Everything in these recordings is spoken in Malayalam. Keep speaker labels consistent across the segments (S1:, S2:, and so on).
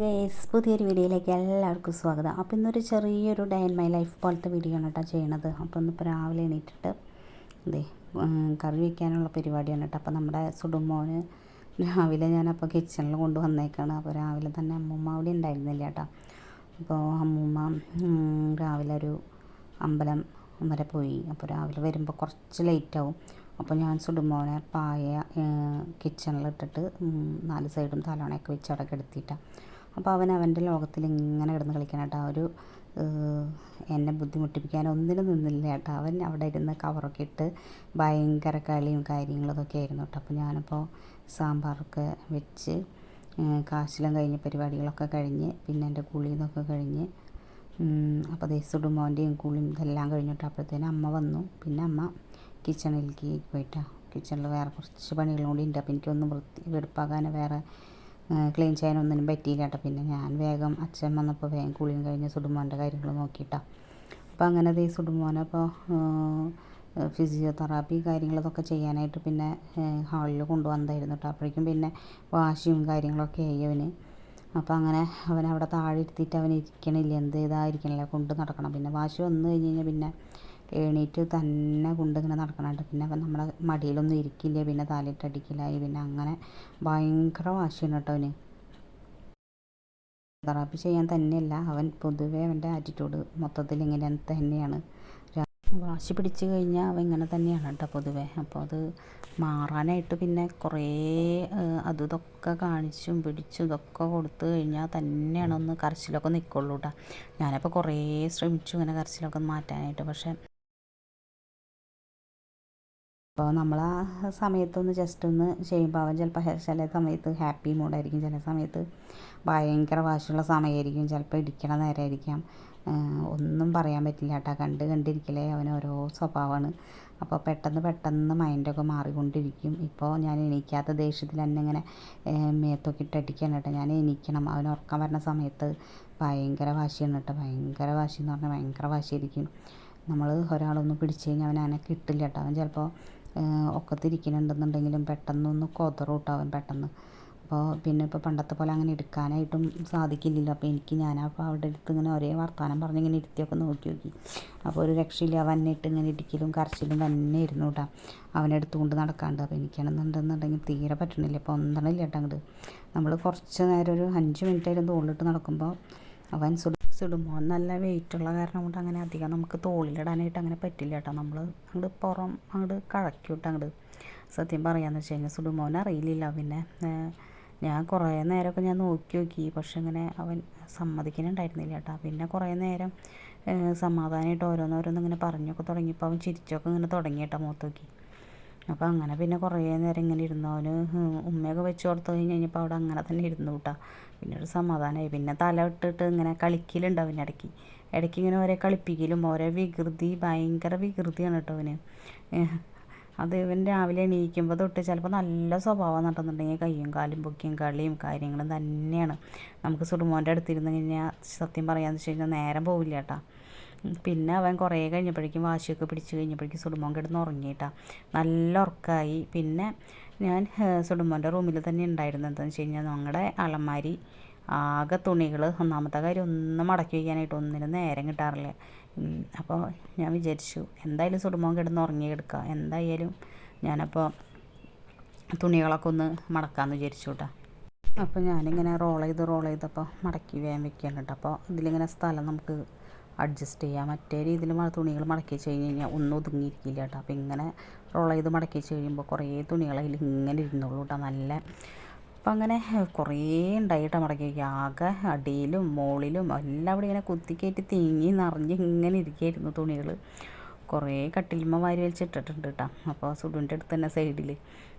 S1: ഗേസ് പുതിയൊരു വീഡിയോയിലേക്ക് എല്ലാവർക്കും സ്വാഗതം. അപ്പോൾ ഇന്നൊരു ചെറിയൊരു ഡേ ഇൻ മൈ ലൈഫ് പോലത്തെ വീഡിയോ ആണ് കേട്ടോ ചെയ്യണത്. അപ്പോൾ ഇന്നിപ്പോൾ രാവിലെ എണീറ്റിട്ട് ഇതേ കറി വയ്ക്കാനുള്ള പരിപാടിയാണ് കേട്ടോ. അപ്പോൾ നമ്മുടെ സുടുമോന് രാവിലെ ഞാനപ്പോൾ കിച്ചണിൽ കൊണ്ടുവന്നേക്കാണ്. അപ്പോൾ രാവിലെ തന്നെ അമ്മൂമ്മ അവിടെ ഉണ്ടായിരുന്നില്ല കേട്ടോ. അപ്പോൾ അമ്മൂമ്മ രാവിലെ ഒരു അമ്പലം വരെ പോയി. അപ്പോൾ രാവിലെ വരുമ്പോൾ കുറച്ച് ലേറ്റാവും അപ്പോൾ ഞാൻ സുടുമോനെ പായ കിച്ചണിലിട്ടിട്ട് നാല് സൈഡും തലോണയൊക്കെ വെച്ച് അവിടെ അപ്പോൾ അവൻ അവന്റെ ലോകത്തിൽ ഇങ്ങനെ കിടന്ന് കളിക്കണം കേട്ടോ. ഒരു എന്നെ ബുദ്ധിമുട്ടിപ്പിക്കാൻ ഒന്നിനും നിന്നില്ല കേട്ടോ. അവൻ അവിടെ ഇരുന്ന് കവറൊക്കെ ഇട്ട് ഭയങ്കര കളിയും കാര്യങ്ങളും അതൊക്കെ ആയിരുന്നു കേട്ടോ. അപ്പോൾ ഞാനപ്പോൾ സാമ്പാറൊക്കെ വെച്ച് കാശിലും കഴിഞ്ഞ് പരിപാടികളൊക്കെ കഴിഞ്ഞ് പിന്നെ എന്റെ കുളിന്നൊക്കെ കഴിഞ്ഞ് അപ്പോൾ ദേ സുടുമോന്റെയും കുളിയും ഇതെല്ലാം കഴിഞ്ഞിട്ട് അപ്പോഴത്തേനും അമ്മ വന്നു. പിന്നെ അമ്മ കിച്ചണിലേക്ക് പോയിട്ടാണ് കിച്ചണിൽ വേറെ കുറച്ച് പണികളും കൂടി ഉണ്ട്. അപ്പോൾ എനിക്കൊന്നും വൃത്തി വെടുപ്പാകാനോ വേറെ ക്ലീൻ ചെയ്യാനൊന്നിനും പറ്റിയില്ല കേട്ടോ. പിന്നെ ഞാൻ വേഗം അച്ഛൻ വന്നപ്പോൾ വേഗം കുളിയും കഴിഞ്ഞ് സുടുമോന്റെ കാര്യങ്ങൾ നോക്കിയിട്ടാ. അപ്പോൾ അങ്ങനെ ദേ സുടുമോനപ്പോൾ ഫിസിയോതെറാപ്പി കാര്യങ്ങളതൊക്കെ ചെയ്യാനായിട്ട് പിന്നെ ഹാളിൽ കൊണ്ടുവന്നതായിരുന്നു കേട്ടോ അപ്പോഴേക്കും പിന്നെ വാശിയും കാര്യങ്ങളൊക്കെ ആയി അവന്. അപ്പോൾ അങ്ങനെ അവൻ അവിടെ താഴെ ഇരുത്തിയിട്ട് അവൻ ഇരിക്കണില്ല. എന്ത് ഇതായിരിക്കണില്ല കൊണ്ട് നടക്കണം. പിന്നെ വാശി വന്നു കഴിഞ്ഞ് കഴിഞ്ഞാൽ പിന്നെ എണീറ്റ് തന്നെ കൊണ്ട് ഇങ്ങനെ നടക്കണുണ്ട്. പിന്നെ അവൻ നമ്മളെ മടിയിലൊന്നും ഇരിക്കില്ല. പിന്നെ തലയിട്ടടിക്കലായി. പിന്നെ അങ്ങനെ ഭയങ്കര വാശിയാണ് കേട്ടോ അവന്. തെറാപ്പി ചെയ്യാൻ തന്നെയല്ല. അവൻ പൊതുവേ അവന്റെ ആറ്റിറ്റ്യൂഡ് മൊത്തത്തിൽ ഇങ്ങനെ തന്നെയാണ്. വാശി പിടിച്ച് കഴിഞ്ഞാൽ അവൻ ഇങ്ങനെ തന്നെയാണ് കേട്ടോ പൊതുവേ. അപ്പോൾ അത് മാറാനായിട്ട് പിന്നെ കുറേ അത് കാണിച്ചും പിടിച്ചും ഇതൊക്കെ കൊടുത്തു കഴിഞ്ഞാൽ തന്നെയാണ് ഒന്ന് കരച്ചിലൊക്കെ നിൽക്കുള്ളൂ കേട്ടോ. ഞാനപ്പോൾ കുറേ ശ്രമിച്ചു ഇങ്ങനെ കരച്ചിലൊക്കെ മാറ്റാനായിട്ട്. പക്ഷേ അപ്പോൾ നമ്മൾ ആ സമയത്തൊന്ന് ജസ്റ്റ് ഒന്ന് ചെയ്യുമ്പോൾ അവൻ ചിലപ്പോൾ ചില സമയത്ത് ഹാപ്പി മൂഡായിരിക്കും ചില സമയത്ത് ഭയങ്കര വാശിയുള്ള സമയമായിരിക്കും ചിലപ്പോൾ ഇടിക്കണ നേരമായിരിക്കാം. ഒന്നും പറയാൻ പറ്റില്ല കേട്ടോ. കണ്ട് കണ്ടിരിക്കലേ അവന് ഓരോ സ്വഭാവമാണ്. അപ്പോൾ പെട്ടെന്ന് പെട്ടെന്ന് മൈൻഡൊക്കെ മാറിക്കൊണ്ടിരിക്കും. ഇപ്പോൾ ഞാൻ എണീക്കാത്ത ദേഷ്യത്തിൽ തന്നെ ഇങ്ങനെ മേത്തൊക്കെ ഇട്ടടിക്കണം കേട്ടോ. ഞാൻ എണീക്കണം. അവൻ ഉറക്കം വരുന്ന സമയത്ത് ഭയങ്കര വാശിയാണ് കേട്ടോ. ഭയങ്കര വാശി എന്ന് പറഞ്ഞാൽ ഭയങ്കര വാശിയായിരിക്കും. നമ്മൾ ഒരാളൊന്ന് പിടിച്ചു കഴിഞ്ഞാൽ അവൻ കിട്ടില്ല കേട്ടോ. അവൻ ചിലപ്പോൾ ഒക്കത്തിരിക്കുന്നുണ്ടെന്നുണ്ടെങ്കിലും പെട്ടെന്നൊന്ന് കൊതറൂട്ടാവും പെട്ടെന്ന്. അപ്പോൾ പിന്നെ ഇപ്പോൾ പണ്ടത്തെ പോലെ അങ്ങനെ എടുക്കാനായിട്ടും സാധിക്കില്ലല്ലോ. അപ്പോൾ എനിക്ക് ഞാൻ അപ്പോൾ അവിടെ അടുത്ത് ഇങ്ങനെ ഒരേ വർത്തമാനം പറഞ്ഞ് ഇങ്ങനെ ഇരുത്തിയൊക്കെ നോക്കി നോക്കി. അപ്പോൾ ഒരു രക്ഷയില്ല. അവൻ ഇട്ട് ഇങ്ങനെ ഇടിക്കലും കരച്ചിലും തന്നെ ഇരുന്നു കേട്ടോ അവനെടുത്തുകൊണ്ട് നടക്കാണ്ട്. അപ്പോൾ എനിക്കാണെന്നുണ്ടെന്നുണ്ടെങ്കിൽ തീരെ പറ്റണില്ല. അപ്പോൾ ഒന്നണില്ല കേട്ടോ അങ്ങോട്ട് നമ്മൾ കുറച്ച് നേരം ഒരു അഞ്ച് മിനിറ്റ് തോളിലിട്ട് നടക്കുമ്പോൾ അവൻ സുഡു നല്ല നല്ല വെയിറ്റുള്ള കാരണം കൊണ്ട് അങ്ങനെ അധികം നമുക്ക് തോളിലിടാനായിട്ട് അങ്ങനെ പറ്റില്ല കേട്ടോ നമ്മൾ അങ്ങോട്ട് പുറം അങ്ങോട്ട് കഴക്കൂട്ട് അങ്ങോട്ട് സത്യം പറയാമെന്ന് വെച്ച് കഴിഞ്ഞാൽ സുടുമോൻ അറിയില്ല പിന്നെ. ഞാൻ കുറേ നേരമൊക്കെ ഞാൻ നോക്കി നോക്കി പക്ഷെ ഇങ്ങനെ അവൻ സമ്മതിക്കുന്നുണ്ടായിരുന്നില്ല കേട്ടോ പിന്നെ കുറേ നേരം സമാധാനമായിട്ട് ഓരോന്നോരോന്ന് ഇങ്ങനെ പറഞ്ഞൊക്കെ തുടങ്ങിയപ്പോൾ അവൻ ചിരിച്ചൊക്കെ ഇങ്ങനെ തുടങ്ങി കേട്ടോ മുഖത്ത് നോക്കി. അപ്പോൾ അങ്ങനെ പിന്നെ കുറേ നേരം ഇങ്ങനെ ഇരുന്നു. അവന് ഉമ്മയൊക്കെ വെച്ച് കൊടുത്തു കഴിഞ്ഞ് കഴിഞ്ഞപ്പോൾ അവിടെ അങ്ങനെ തന്നെ ഇരുന്നു കേട്ടോ പിന്നെ ഒരു സമാധാനമായി പിന്നെ തല ഇട്ടിട്ട് ഇങ്ങനെ കളിക്കലുണ്ട് അവന്റെ ഇടയ്ക്ക്. ഇടയ്ക്ക് ഇങ്ങനെ ഓരോ കളിപ്പിക്കലും ഓരോ വികൃതി ഭയങ്കര വികൃതിയാണ് കേട്ടോ അവന്. അത് ഇവൻ രാവിലെ എണീക്കുമ്പോൾ തൊട്ട് ചിലപ്പോൾ നല്ല സ്വഭാവം നടന്നുണ്ടെങ്കിൽ കയ്യും കാലും പൊക്കിയും കളിയും കാര്യങ്ങളും തന്നെയാണ്. നമുക്ക് സുടുമോന്റെ അടുത്തിരുന്ന് കഴിഞ്ഞാൽ സത്യം പറയാമെന്ന് വെച്ച് കഴിഞ്ഞാൽ നേരം പോവില്ല കേട്ടോ പിന്നെ അവൻ കുറേ കഴിഞ്ഞപ്പോഴേക്കും വാശിയൊക്കെ പിടിച്ച് കഴിഞ്ഞപ്പോഴേക്കും സുടുമോൻ കിടന്ന് ഉറങ്ങിയിട്ടാ. നല്ല ഉറക്കമായി പിന്നെ ഞാൻ സുടുമോന്റെ റൂമിൽ തന്നെ ഉണ്ടായിരുന്നത് എന്താണെന്ന് വെച്ച് കഴിഞ്ഞാൽ ഞങ്ങളുടെ അലമാരി ആകെ തുണികൾ ഒന്നാമത്തെ കാര്യം ഒന്നും മടക്കി വയ്ക്കാനായിട്ട് ഒന്നിനും നേരം കിട്ടാറില്ല. അപ്പോൾ ഞാൻ വിചാരിച്ചു എന്തായാലും സുടുമോൻ കിടന്ന് ഉറങ്ങി കിടക്കുക എന്തായാലും ഞാനപ്പോൾ തുണികളൊക്കെ ഒന്ന് മടക്കാമെന്ന് വിചാരിച്ചു കേട്ടോ അപ്പോൾ ഞാനിങ്ങനെ റോൾ ചെയ്ത് റോൾ ചെയ്തപ്പോൾ മടക്കി വേഗം വെക്കുകയാണ് കേട്ടോ അപ്പോൾ ഇതിലിങ്ങനെ സ്ഥലം നമുക്ക് അഡ്ജസ്റ്റ് ചെയ്യാം. മറ്റേ രീതിയിൽ തുണികൾ മടക്കി വെച്ച് കഴിഞ്ഞ് കഴിഞ്ഞാൽ ഒന്നും ഒതുങ്ങിയിരിക്കില്ല കേട്ടോ. അപ്പോൾ ഇങ്ങനെ റോൾ ചെയ്ത് മടക്കി വെച്ച് കഴിയുമ്പോൾ കുറേ തുണികൾ അതിൽ ഇങ്ങനെ ഇരുന്നുള്ളൂ കേട്ടോ നല്ല. അപ്പം അങ്ങനെ കുറേ ഉണ്ടായിട്ട് മടക്കി വയ്ക്കുക ആകെ അടിയിലും മുകളിലും എല്ലാം അവിടെ ഇങ്ങനെ കുത്തിക്കയറ്റി തിങ്ങി നിറഞ്ഞ് ഇങ്ങനെ ഇരിക്കുകയായിരുന്നു തുണികൾ കുറേ കട്ടിലുമ്മ വാരി വലിച്ചിട്ടിട്ടുണ്ട് കേട്ടോ. അപ്പോൾ സുഡുവിന്റെ അടുത്ത് തന്നെ സൈഡിൽ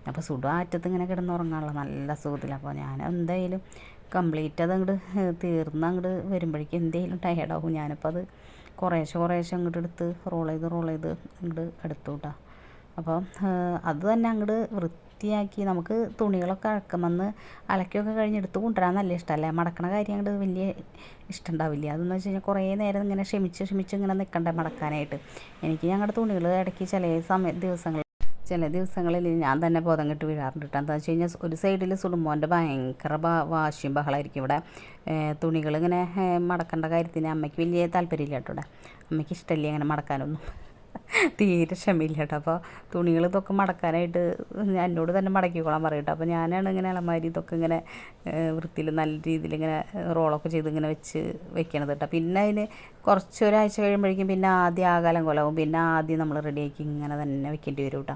S1: അപ്പോൾ സുഡു ആറ്റത്ത് ഇങ്ങനെ കിടന്നുറങ്ങാനുള്ള നല്ല സുഖത്തിൽ അപ്പോൾ ഞാൻ എന്തായാലും കംപ്ലീറ്റ് അത് അങ്ങോട്ട് തീർന്ന് അങ്ങോട്ട് വരുമ്പോഴേക്കും എന്തെങ്കിലും ടയർഡാവും ഞാനിപ്പോൾ അത് കുറേശ്ശെ കുറേശ്ശെ അങ്ങോട്ട് എടുത്ത് റോൾ ചെയ്ത് റോൾ ചെയ്ത് അങ്ങോട്ട് എടുത്തു കേട്ടോ അപ്പോൾ അത് തന്നെ അങ്ങോട്ട് വൃത്തിയാക്കി നമുക്ക് തുണികളൊക്കെ അഴക്കമെന്ന് അലക്കിയൊക്കെ കഴിഞ്ഞ് എടുത്ത് കൊണ്ടുവരാൻ നല്ല ഇഷ്ടമല്ലേ മടക്കണ കാര്യം അങ്ങോട്ട് വലിയ ഇഷ്ടമുണ്ടാവില്ല അതെന്ന് വെച്ച് കഴിഞ്ഞാൽ കുറേ നേരം ഇങ്ങനെ ക്ഷമിച്ച് ക്ഷമിച്ച് ഇങ്ങനെ നിൽക്കണ്ടേ മടക്കാനായിട്ട്. എനിക്ക് ഞങ്ങളുടെ തുണികൾ ഇടയ്ക്ക് ചില സമയ ദിവസങ്ങൾ ചില ദിവസങ്ങളിൽ ഞാൻ തന്നെ ബോധം കെട്ട് വീഴാറുണ്ട് കേട്ടോ എന്താണെന്ന് വെച്ച് കഴിഞ്ഞാൽ ഒരു സൈഡിൽ സുടുമ്പോന്റെ ഭയങ്കര വാശിയും ബഹളമായിരിക്കും ഇവിടെ. തുണികൾ ഇങ്ങനെ മടക്കേണ്ട കാര്യത്തിന് അമ്മയ്ക്ക് വലിയ താല്പര്യമില്ല കേട്ടോ ഇവിടെ. അമ്മയ്ക്ക് ഇഷ്ടമല്ലേ അങ്ങനെ മടക്കാനൊന്നും. തീരെ ക്ഷമയില്ല കേട്ടോ അപ്പോൾ തുണികൾ ഇതൊക്കെ മടക്കാനായിട്ട് എന്നോട് തന്നെ മടക്കിക്കോളാൻ പറയും കേട്ടോ അപ്പോൾ ഞാനാണ് ഇങ്ങനെ അലമാരി ഇതൊക്കെ ഇങ്ങനെ വൃത്തിയിൽ നല്ല രീതിയിൽ ഇങ്ങനെ റോളൊക്കെ ചെയ്ത് ഇങ്ങനെ വെച്ച് വെക്കണത് കേട്ടോ. പിന്നെ അതിന് കുറച്ച് ഒരാഴ്ച കഴിയുമ്പോഴേക്കും പിന്നെ ആദ്യം ആകാലം കൊലാവും. പിന്നെ ആദ്യം നമ്മൾ റെഡിയാക്കി ഇങ്ങനെ തന്നെ വെക്കേണ്ടി വരും കേട്ടോ.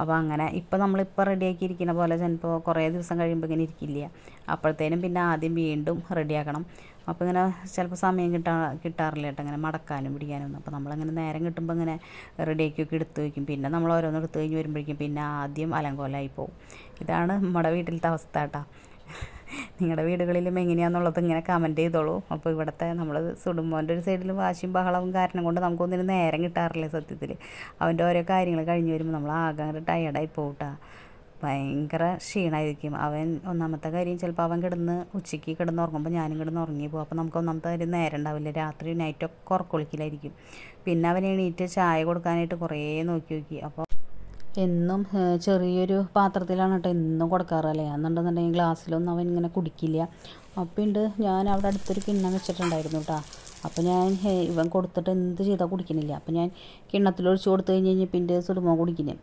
S1: അപ്പോൾ അങ്ങനെ ഇപ്പോൾ നമ്മളിപ്പോൾ റെഡിയാക്കി ഇരിക്കുന്ന പോലെ ചിലപ്പോൾ കുറേ ദിവസം കഴിയുമ്പോൾ ഇങ്ങനെ ഇരിക്കില്ല. അപ്പോഴത്തേനും പിന്നെ ആദ്യം വീണ്ടും റെഡിയാക്കണം. അപ്പോൾ ഇങ്ങനെ ചിലപ്പോൾ സമയം കിട്ടാ കിട്ടാറില്ല കേട്ടോ അങ്ങനെ മടക്കാനും പിടിക്കാനും. ഒന്നും അപ്പോൾ നമ്മളങ്ങനെ നേരം കിട്ടുമ്പോൾ ഇങ്ങനെ റെഡിയാക്കിയൊക്കെ എടുത്ത് വയ്ക്കും പിന്നെ നമ്മൾ ഓരോന്ന് എടുത്ത് കഴിഞ്ഞ് വരുമ്പോഴേക്കും പിന്നെ ആദ്യം അലങ്കോലമായി പോകും ഇതാണ് നമ്മുടെ വീട്ടിലത്തെ അവസ്ഥ കേട്ടോ. നിങ്ങളുടെ വീടുകളിലും എങ്ങനെയാണെന്നുള്ളത് ഇങ്ങനെ കമന്റ് ചെയ്തോളൂ. അപ്പോൾ ഇവിടുത്തെ നമ്മൾ സുടുമ്പോന്റെ ഒരു സൈഡിൽ വാശിയും ബഹളവും കാരണം കൊണ്ട് നമുക്കൊന്നിനും നേരം കിട്ടാറില്ല സത്യത്തിൽ അവന്റെ ഓരോ കാര്യങ്ങൾ കഴിഞ്ഞ് വരുമ്പോൾ നമ്മൾ ആകെ ടയർഡായി പോകട്ടാ ഭയങ്കര ക്ഷീണമായിരിക്കും അവൻ ഒന്നാമത്തെ കാര്യം ചിലപ്പോൾ അവൻ കിടന്ന് ഉച്ചയ്ക്ക് കിടന്ന് ഉറങ്ങുമ്പോൾ ഞാനും കിടന്ന് ഉറങ്ങി പോകും. അപ്പോൾ നമുക്ക് ഒന്നാമത്തെ കാര്യം നേരം ഉണ്ടാവില്ല. രാത്രി നൈറ്റൊക്കെ ഉറക്കൊളിക്കലായിരിക്കും പിന്നെ അവൻ എണീറ്റ് ചായ കൊടുക്കാനായിട്ട് കുറേ നോക്കി നോക്കി. അപ്പോൾ എന്നും ചെറിയൊരു പാത്രത്തിലാണ് കേട്ടോ എന്നും കൊടുക്കാറ് അല്ലേ എന്നുണ്ടെന്നുണ്ടെങ്കിൽ ഗ്ലാസ്സിലൊന്നും അവൻ ഇങ്ങനെ കുടിക്കില്ല. അപ്പം ഉണ്ട് ഞാൻ അവിടെ അടുത്തൊരു കിണ്ണം വെച്ചിട്ടുണ്ടായിരുന്നു കേട്ടോ അപ്പോൾ ഞാൻ ഇവൻ കൊടുത്തിട്ട് എന്ത് ചെയ്താൽ കുടിക്കണില്ല. അപ്പോൾ ഞാൻ കിണ്ണത്തിലൊഴിച്ച് കൊടുത്തു കഴിഞ്ഞ് കഴിഞ്ഞാൽ പിന്നെ സുടുമോ കുടിക്കുന്നത്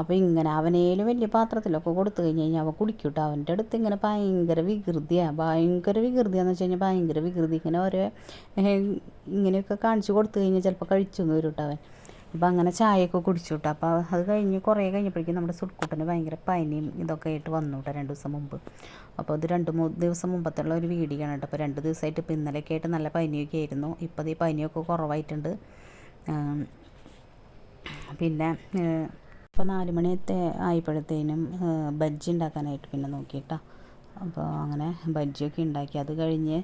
S1: അപ്പോൾ ഇങ്ങനെ അവനേലും വലിയ പാത്രത്തിലൊക്കെ കൊടുത്തു കഴിഞ്ഞ് കഴിഞ്ഞാൽ അവ കുടിക്കൂട്ടോ. അവന്റെ അടുത്ത് ഇങ്ങനെ ഭയങ്കര വികൃതിയാണ് ഭയങ്കര വികൃതിയാന്ന് വെച്ച് കഴിഞ്ഞാൽ ഭയങ്കര വികൃതി. ഇങ്ങനെ ഓരോ ഇങ്ങനെയൊക്കെ കാണിച്ചു കൊടുത്തു കഴിഞ്ഞാൽ ചിലപ്പോൾ കഴിച്ചു എന്ന് വരും അവൻ. അപ്പം അങ്ങനെ ചായയൊക്കെ കുടിച്ചു കേട്ടോ അപ്പോൾ അത് കഴിഞ്ഞ് കുറേ കഴിഞ്ഞപ്പോഴേക്കും നമ്മുടെ സുഡ്കൂട്ടന് ഭയങ്കര പനിയും ഇതൊക്കെ ആയിട്ട് വന്നു കേട്ടോ രണ്ട് ദിവസം മുമ്പ്. അപ്പോൾ അത് രണ്ട് മൂന്ന് ദിവസം മുമ്പത്തുള്ള ഒരു വീഡിയോ ആണ് കേട്ടോ. അപ്പോൾ രണ്ട് ദിവസമായിട്ട് ഇപ്പോൾ ഇന്നലെയൊക്കെ ആയിട്ട് നല്ല പനിയൊക്കെ ആയിരുന്നു. ഇപ്പോൾ ഈ പനിയൊക്കെ കുറവായിട്ടുണ്ട്. പിന്നെ അപ്പോൾ നാല് മണിയത്തെ ആയപ്പോഴത്തേനും ബജ്ജി ഉണ്ടാക്കാനായിട്ട് പിന്നെ നോക്കിയിട്ടാ. അപ്പോൾ അങ്ങനെ ബജ്ജിയൊക്കെ ഉണ്ടാക്കി. അത് കഴിഞ്ഞ്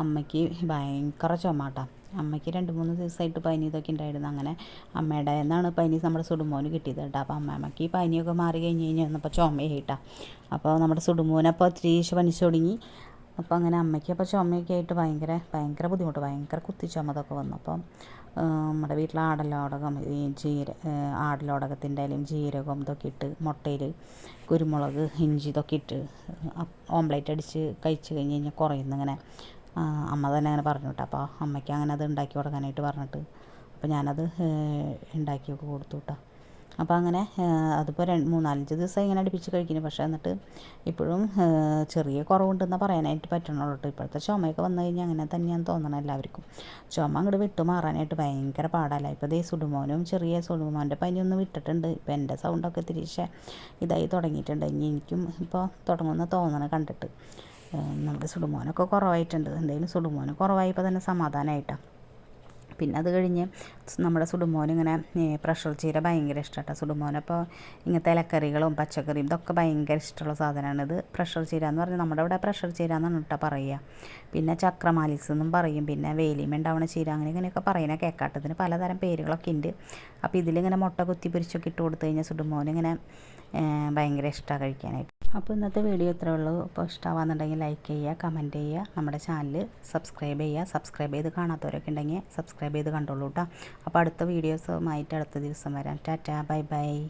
S1: അമ്മയ്ക്ക് ഭയങ്കര ചുമട്ട. അമ്മയ്ക്ക് രണ്ട് മൂന്ന് ദിവസമായിട്ട് പനി ഇതൊക്കെ ഉണ്ടായിരുന്നു. അങ്ങനെ അമ്മയുടെ എന്നാണ് പനി നമ്മുടെ സുടുമോന് കിട്ടിയത് കേട്ടോ. അപ്പോൾ അമ്മമ്മയ്ക്ക് പനിയൊക്കെ മാറി കഴിഞ്ഞ് കഴിഞ്ഞ് വന്നപ്പോൾ ചുമയായിട്ടാ അപ്പോൾ നമ്മുടെ സുടുമോനെ അപ്പോൾ ഒത്തിരി പനിച്ചു തുടങ്ങി. അപ്പോൾ അങ്ങനെ അമ്മയ്ക്ക് അപ്പോൾ ചുമയൊക്കെ ആയിട്ട് ഭയങ്കര ഭയങ്കര ബുദ്ധിമുട്ട്. ഭയങ്കര കുത്തി ചുമതൊക്കെ വന്നു. അപ്പം നമ്മുടെ വീട്ടിൽ ആടലോടകം ഈ ജീര ആടലോടകത്തിന്റെ ഇലയും ജീരകം ഇതൊക്കെ ഇട്ട് മുട്ടയിൽ കുരുമുളക് ഇഞ്ചി ഇതൊക്കെ ഇട്ട് ഓംലേറ്റ് അടിച്ച് കഴിച്ച് കഴിഞ്ഞ് കഴിഞ്ഞാൽ കുറയുന്നു ഇങ്ങനെ. അമ്മ തന്നെ അങ്ങനെ പറഞ്ഞു കേട്ടോ. അപ്പോൾ അമ്മയ്ക്ക് അങ്ങനെ അത് ഉണ്ടാക്കി കൊടുക്കാനായിട്ട് പറഞ്ഞിട്ട്. അപ്പോൾ ഞാനത് ഉണ്ടാക്കി കൊടുത്തു കേട്ടോ. അപ്പോൾ അങ്ങനെ അതിപ്പോൾ രണ്ട് മൂന്നാലഞ്ച് ദിവസം ഇങ്ങനെ അടുപ്പിച്ച് കഴിക്കുന്നു. പക്ഷേ എന്നിട്ട് ഇപ്പോഴും ചെറിയ കുറവുണ്ടെന്ന് പറയാനായിട്ട് പറ്റണുള്ളൂ കേട്ടോ. ഇപ്പോഴത്തെ ചുമയൊക്കെ വന്നു കഴിഞ്ഞാൽ അങ്ങനെ തന്നെയാണ് തോന്നണം എല്ലാവർക്കും. ചുമ അങ്ങോട്ട് വിട്ടു മാറാനായിട്ട് ഭയങ്കര പാടല്ല ഇപ്പോൾ ദേ സുടുമോനും ചെറിയ സുടുമോന്റെ പനിയൊന്ന് വിട്ടിട്ടുണ്ട്. ഇപ്പോൾ എന്റെ സൗണ്ടൊക്കെ തിരിച്ച് ഇതായി തുടങ്ങിയിട്ടുണ്ട്. ഇനി എനിക്കും ഇപ്പോൾ തുടങ്ങുമെന്ന് തോന്നണം കണ്ടിട്ട്. നമ്മുടെ സുടുമോനൊക്കെ കുറവായിട്ടുണ്ട്. എന്തെങ്കിലും സുടുമോന് കുറവായപ്പോൾ തന്നെ സമാധാനമായിട്ടാണ് പിന്നെ അത് കഴിഞ്ഞ് നമ്മുടെ സുടുമോൻ ഇങ്ങനെ പ്രഷർ ചീര ഭയങ്കര ഇഷ്ടമാണ് സുടുമോൻ അപ്പോൾ ഇങ്ങനത്തെ ഇലക്കറികളും പച്ചക്കറിയും ഇതൊക്കെ ഭയങ്കര ഇഷ്ടമുള്ള സാധനമാണ് ഇത്. പ്രഷർ ചീര എന്ന് പറഞ്ഞാൽ നമ്മുടെ ഇവിടെ പ്രഷർ ചീര എന്നാണ് കേട്ടോ പറയുക പിന്നെ ചക്രമാലിസ് എന്നും പറയും. പിന്നെ വേലിമ ഉണ്ടാവണ ചീര അങ്ങനെ ഇങ്ങനെയൊക്കെ പറയുന്ന കേൾക്കാട്ടതിന് പലതരം പേരുകളൊക്കെ ഉണ്ട് അപ്പോൾ ഇതിലിങ്ങനെ മുട്ട കുത്തി പൊരിച്ചൊക്കെ ഇട്ട് കൊടുത്തു കഴിഞ്ഞാൽ സുടുമോനിങ്ങനെ ഭയങ്കര ഇഷ്ടമാണ് കഴിക്കാനായിട്ട്. അപ്പോൾ ഇന്നത്തെ വീഡിയോ ഇത്രേ ഉള്ളൂ. അപ്പോൾ ഇഷ്ടമാവാന്നുണ്ടെങ്കിൽ ലൈക്ക് ചെയ്യുക കമന്റ് ചെയ്യുക. നമ്മുടെ ചാനൽ സബ്സ്ക്രൈബ് ചെയ്യുക. സബ്സ്ക്രൈബ് ചെയ്ത് കാണാത്തവരൊക്കെ ഉണ്ടെങ്കിൽ സബ്സ്ക്രൈബ് ചെയ്ത് കണ്ടോളൂ കേട്ടോ അപ്പോൾ അടുത്ത വീഡിയോസുമായിട്ട് അടുത്ത ദിവസം വരാം. Tata bye bye.